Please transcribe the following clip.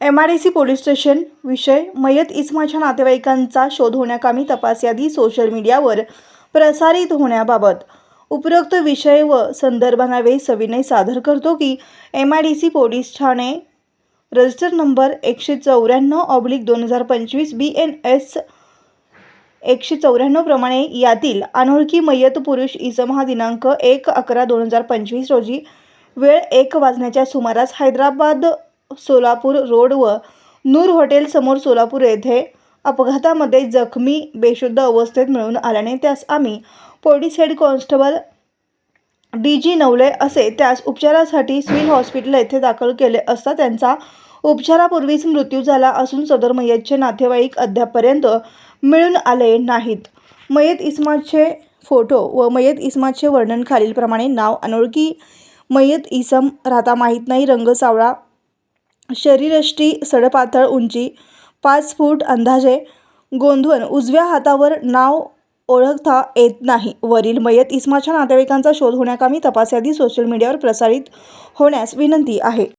M R D C police station विषय मयत इस्माच्या नातेवाईकांचा शोध होण्याकामी तपास यादी सोशल मीडियावर प्रसारित होण्याबाबत. उपरोक्त विषय व संदर्भांनावे सविनय सादर करतो की M I D C police Thane register number एकशे चौऱ्याण्णव ऑब्लिक दोन हजार पंचवीस बी एन एस एकशे चौऱ्याण्णव प्रमाणे यातील अनोळखी मय्यत पुरुष इसम हा दिनांक एक अकरा दोन हजार पंचवीस रोजी वेळ एक वाजण्याच्या सुमारास हैदराबाद सोलापूर रोड व नूर हॉटेलसमोर सोलापूर येथे अपघातामध्ये जखमी बेशुद्ध अवस्थेत मिळून आल्याने त्यास आम्ही police head constable D G Navale असे त्यास उपचारासाठी सिव्हिल हॉस्पिटल येथे दाखल केले असता त्यांचा उपचारापूर्वीच मृत्यू झाला असून सदर मय्यतचे नातेवाईक अद्यापपर्यंत मिळून आले नाहीत. मयत इस्माचे फोटो व मयत इस्माचे वर्णन खालीलप्रमाणे. नाव अनोळखी. मयत इसम राहता माहीत नाही. रंग सावळा. शरीरष्टी सडपातळ उंची. पाच फूट अंदाजे. गोंधवन उजव्या हातावर नाव ओळखता येत नाही. वरील मयत इस्माच्या नातेवाईकांचा शोध होण्याकामी तपास यादी सोशल मीडियावर प्रसारित होण्यास विनंती आहे.